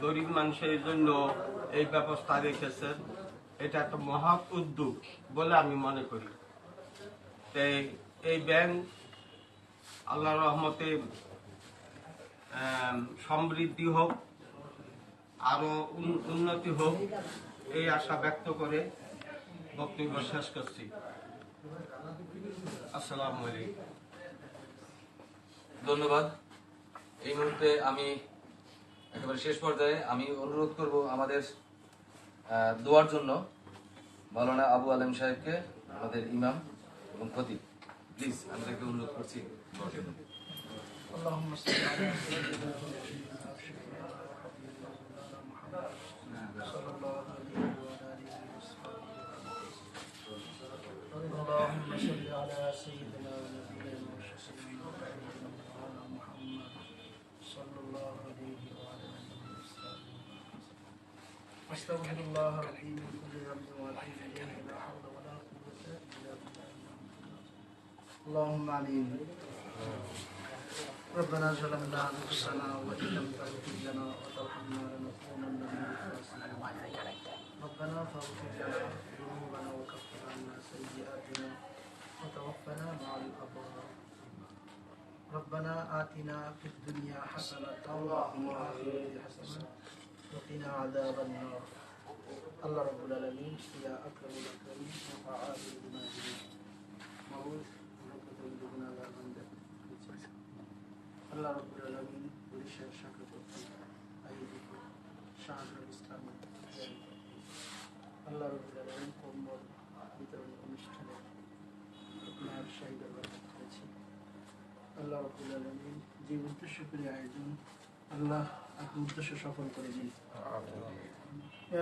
গরিব মানুষের জন্য এই ব্যবস্থা রেখেছেন এটা একটা মহৎ উদ্যোগ বলে আমি মনে করি। এই ব্যাংক আল্লাহ রহমতে সমৃদ্ধি হোক, আরও উন- উন্নতি হোক, এই আশা ব্যক্ত করে বক্তব্য শেষ করছি। আসসালামু আলাইকুম। ধন্যবাদ এই মুহূর্তে আমি একেবারে শেষ পর্যায়ে আমি অনুরোধ করব আমাদের আহ, দোয়ার জন্য মাওলানা আবু আলম সাহেবকে আমাদের ইমাম এবং খতিব প্লিজ আমি তাকে অনুরোধ করছি দোয়ার জন্য। اللهم صل على سيدنا استغفر الله ربي من كل ذنب اليه لا حول ولا قوه الا بالله اللهم آمين. ربنا ظلمنا أنفسنا وإن لم تغفر لنا وترحمنا لنكونن من الخاسرين. ربنا فاغفر لنا ذنوبنا وكفر عنا سيئاتنا وتوفنا مع الأبرار. ربنا آتنا في الدنيا حسنة وفي الآخرة حسنة. وقنا عذاب النار الله رب العالمين يا أكرم الأكرمين وفعال لما يريد موت ونكتب لنا لا بندك আল্লাহ রব্বুল আলমিন পুলিশের শাখা কর্তৃক আয়োজিত শাহরুল ইসলামী আল্লাহ রব্বুল আলমিন কম্বল বিতরণ অনুষ্ঠানে আপনার শাহিদা করেছি আল্লাহ রব্বুল আলমিন যে উদ্দেশ্য করে আয়োজন আল্লাহ আপনি উদ্দেশ্য সফল করে দিন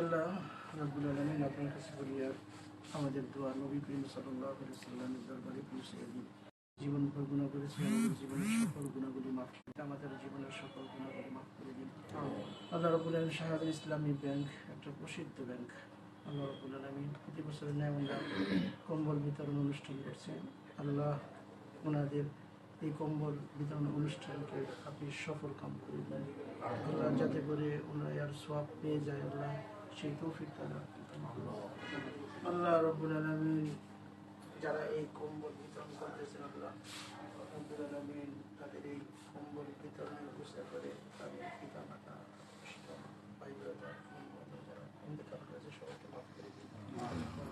আল্লাহ রব্বুল আলমিন আপনার কাছে আমাদের দোয়া নবী করিম সাল্লাহ সাল্লামের দরবারে পৌঁছে দিন। জীবন ভর গুণা করেছি আমাদের জীবনের সকল গুণাগুলি মাফ করে আমাদের জীবনের সকল গুণাগুলি মাফ করে দিন। আল্লাহ রবুল আলম ইসলামী ব্যাংক একটা প্রসিদ্ধ ব্যাংক। আল্লাহ রবুল আলমী প্রতি বছরের ন্যায় আমরা কম্বল বিতরণ অনুষ্ঠান করছি আল্লাহ ওনাদের এই কম্বল বিতরণ অনুষ্ঠানকে আপনি সফল কাম করে দেন আল্লাহ যাতে করে ওনারা আর সোয়াব পেয়ে যায়, আল্লাহ সেই তৌফিক তারা আল্লাহ রবুল আলমী যারা এই কম্বল বিতরণ করতেছেন, আল্লাহ রব্বুল আলামিন তাদের এই কম্বল বিতরণের ব্যবস্থা করে তাদের পিতা মাতা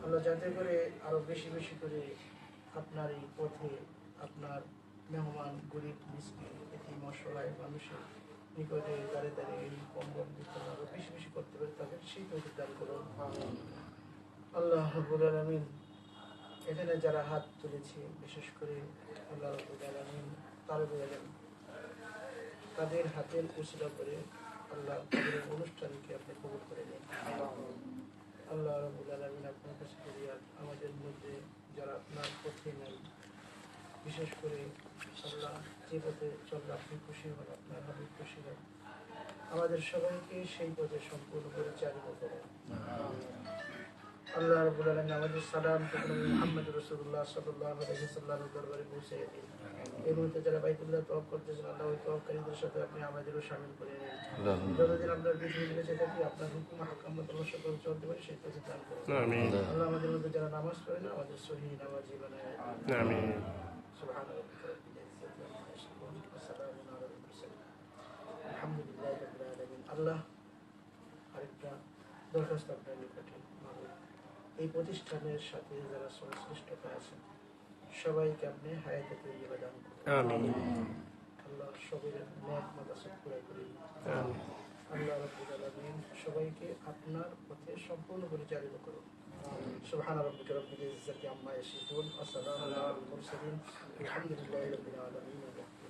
আল্লাহ যাতে করে আরও বেশি বেশি করে আপনার এই পথে আপনার মেহমান, গরিব, মিসকিন, এটি মশলায় মানুষের নিকটে দাঁড়িয়ে দাঁড়িয়ে এই কম্বল বিতরণ আরও বেশি বেশি করতে পারে তাদের সেই তৌফিক দান করুন আল্লাহ রব্বুল আলামিন এখানে যারা হাত তুলেছে, বিশেষ করে আল্লাহ রব্বুল আলামিন তারবুল আলম, তাদের হাতের উসিলা করে আল্লাহ অনুষ্ঠানকে আপনি কবুল করে নিন। আল্লাহ রব্বুল আলমিন আপনার কাছে আমাদের মধ্যে যারা আপনার পথে নেই, বিশেষ করে আল্লাহ যে আপনি খুশি হন আপনার হাবিব খুশি হন। আমাদের সবাইকে সেই পথে সম্পূর্ণ পরিচালিত করেন। আল্লাহ রবুল আলম আমাদের সালাম মোহাম্মদ রসুল্লাহ সাল্লাহ সাল্লামের দরবারে পৌঁছে দিন। এই মুহূর্তে যারা বাইতুল্লাহ তফ করতেছেন আল্লাহ ওই তফকারীদের সাথে আপনি আমাদেরও সামিল করে নিন। যতদিন আমরা পৃথিবী বেঁচে থাকি আপনার হুকুম হাকাম তোমার সকল চলতে পারি সেই কাজে দান করুন। আল্লাহ আমাদের মধ্যে যারা নামাজ পড়ে না আমাদের সহি নামাজি বানায়। সুবহানাল্লাহ। আল্লাহ আরেকটা দরখাস্ত আপনার নিকটে মানব এই প্রতিষ্ঠানের সাথে যারা সংশ্লিষ্টতা আছেন সবাইকে আপনি হায়াতে তৈরি দান করুন আল্লাহ সবের ন্যাক মাদাসব পুরা করে দিন। আল্লাহ রাব্বুল আলামিন সবাইকে আপনার পথে সম্পূর্ণ পরিচালিত করুন سبحان ربك رب العزة عما يصفون وسلام على المرسلين الحمد لله رب العالمين لا إله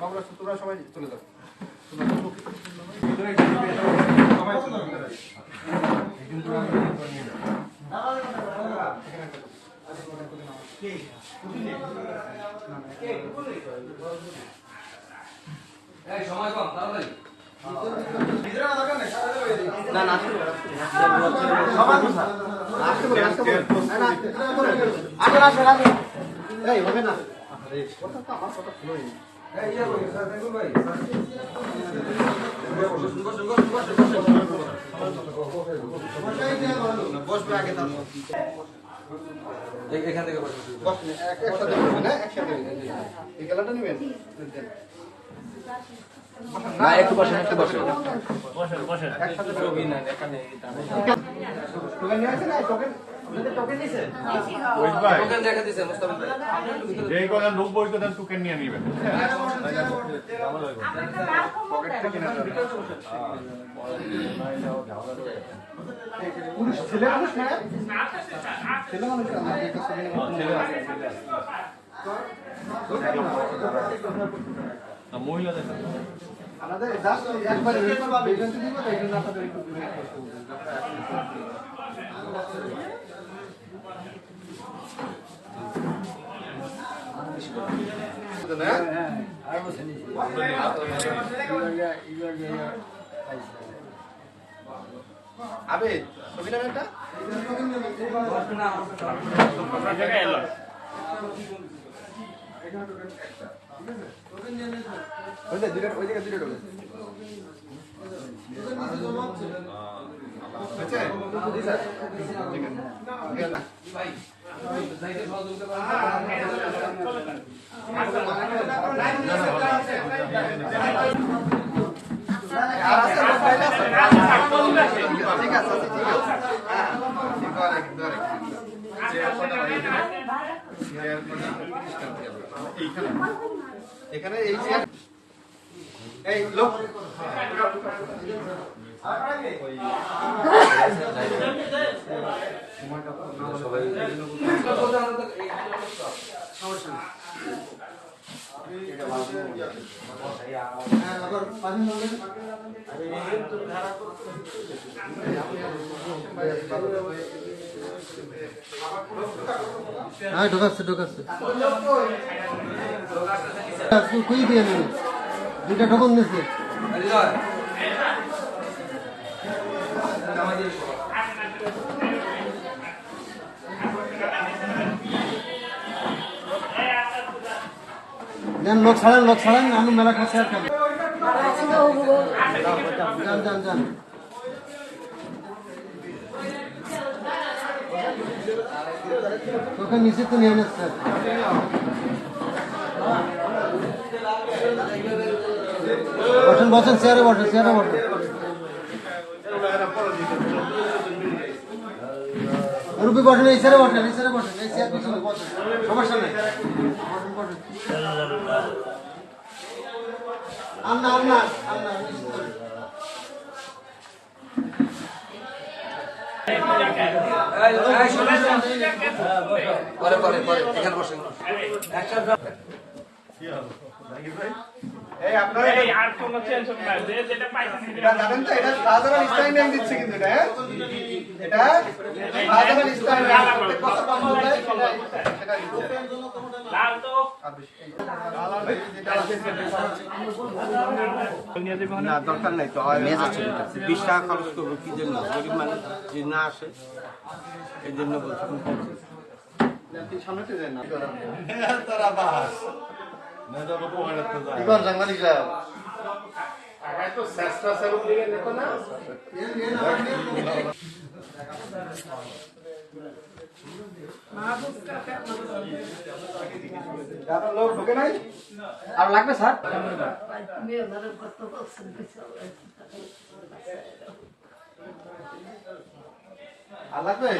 বাবুরা তোমরা সবাই চলে যাও। এই সময় কম তাড়াতাড়ি এই হবে না বসবে আগে তারপর এখান থেকে বসো। বসবে একসাথে একসাথে এই খেলাটা নেবেন? না একটু বসেন একটু বসেন। পুরুষ ছেলে মানুষ না? ছেলে মানুষ ছেলে মহিলাদের আমাদের একবার এই জন্য আপনাদের একটু আবে একটা আছে? ঠিক আছে, ঠিক আছে। হ্যাঁ, ঠিক করে, ধরে। চেয়ার কটা বাড়িয়ে দেবে? চেয়ার প্রতিষ্ঠান দিয়ে দেবে। এইখানে এখানে এই চেয়ার? ঢোকাচ্ছে ঢোকাচ্ছে। দিয়ে নেবে দুইটা ঢোকন দিচ্ছে নেন, লোক ছাড়েন লোক ছাড়েন, আমি মেলা খাচ্ছি আর যান যান যান। তোকে নিচে তো নিয়ে নিচ্ছে বসেন বসেন চেয়ারে বসেন চেয়ারে বসেন রুপি বসেন এই চেয়ারে বসেন এই চেয়ারে বসেন এই চেয়ার পিছনে বসেন সমস্যা নেই বসেন বসেন আন্না আন্না আন্না শোনো, শোনো। পরে পরে পরে এখানে বসেন। এই আপনারা এই আর কোনো টেনশন নাই। যে যেটা পাইছেন এটা জানেন তো এটা শাহজালাল ইসলামী নাম দিচ্ছে কিন্তু এটা? এটা শাহজালাল ইসলামী নাম প্রত্যেক বছর বন্ধ দেয় সেটা সেটা দিচ্ছে। লাল তো। আর বেশি এই লাল আর বেশি যেটা আছে সেটা না দরকার নাই তো। বিশ টাকা খরচ করব কি জন্য? গরিব মানুষ যদি না আসে এই জন্য বলছি। সামনে তো যায় না। তারা বাস। না যাব তো না তো যায়। এবার সাংবাদিক সাহেব আপনার লোক ঢোকে নাই আর লাগবে স্যার? আর লাগবে?